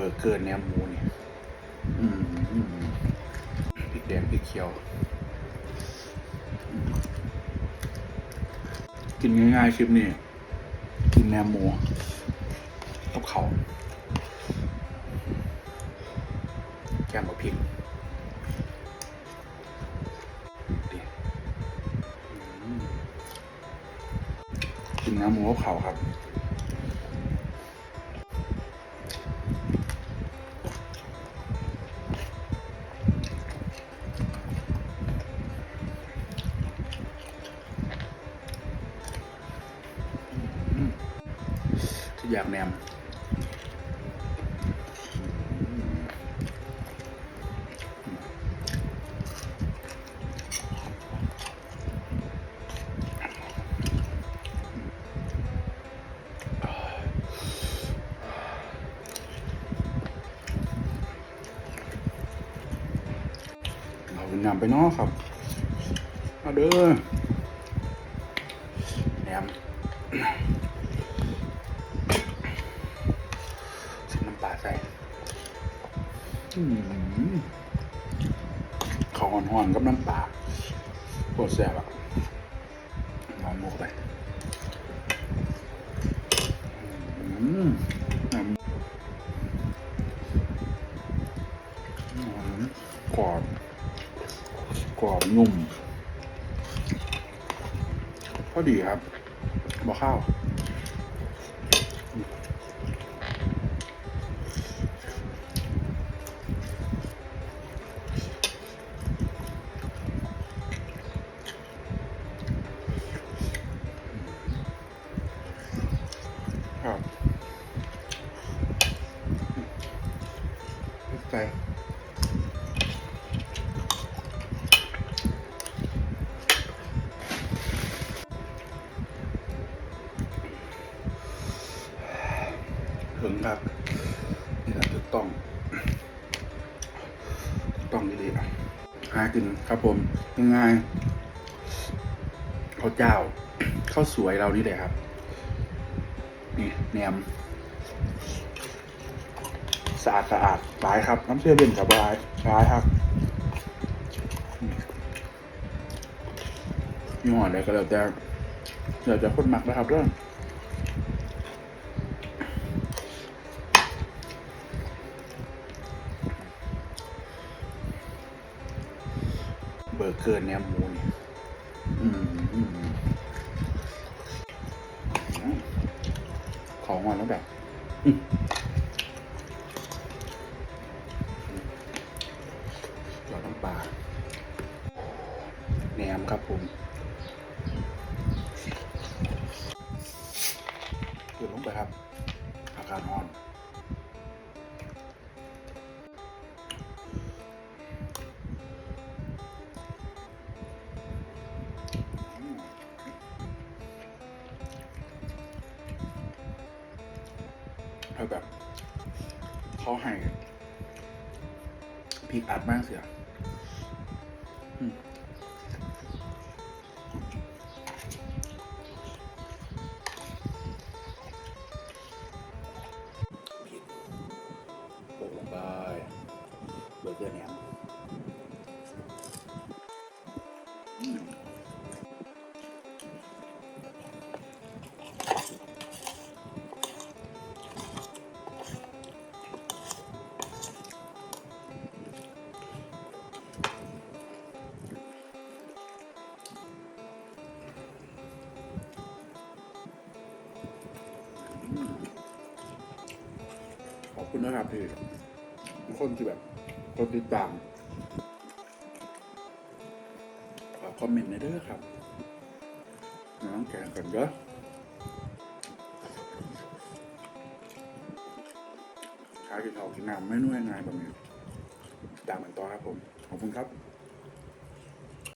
เบอร์เกอร์แนมหมูเนี่ยอืมพริกแดงพริกเขียว กินง่ายๆคลิปนี้กินแนมหมูกับเขาแกมกับพริกดิอืมกินแนมหมูกับเขาครับ อยางแนมเราเป็นำไปเนาะครับมาเด้อแหนม ข้าวห่อนๆกับน้ำปลาโคตรแซ่บอะลองหมกไปอืมน้ำอืมกรอบกรอบนุ่มพอดีครับบอข้าว ใจถึงครับนี่แหละถูกต้องถูกต้องดีๆอะหากินครับผมง่ายๆข้าวเจ้าข้าวสวยเรานี่แหละครับ นี่แหนม สะอาดสะอาดหลายครับ น้ำเชื่อเด่นกับายหลายครับยี่ห้อใดก็แล้วแต่เดี๋ยวจะคนหมักนะครับเรื่องเบอร์เกอร์แนมหมูนี่อืมอืมของมาแล้วแบบ มครับผมเกิดลงไปครับอาการอ่อนถ้าแบบเขาให้พริกอัดมากเสีย ไปเบอร์เกอร์แหนมขอบคุณนะครับพี่ คนที่แบบ คนติดตามขอคอมเมนต์ในเด้อครับ น้องแกงกันเด้อขายกินข้ากินน้ำไม่นุ่ยง่ายแบบนี้ตามกันต่อครับผม ขอบคุณครับ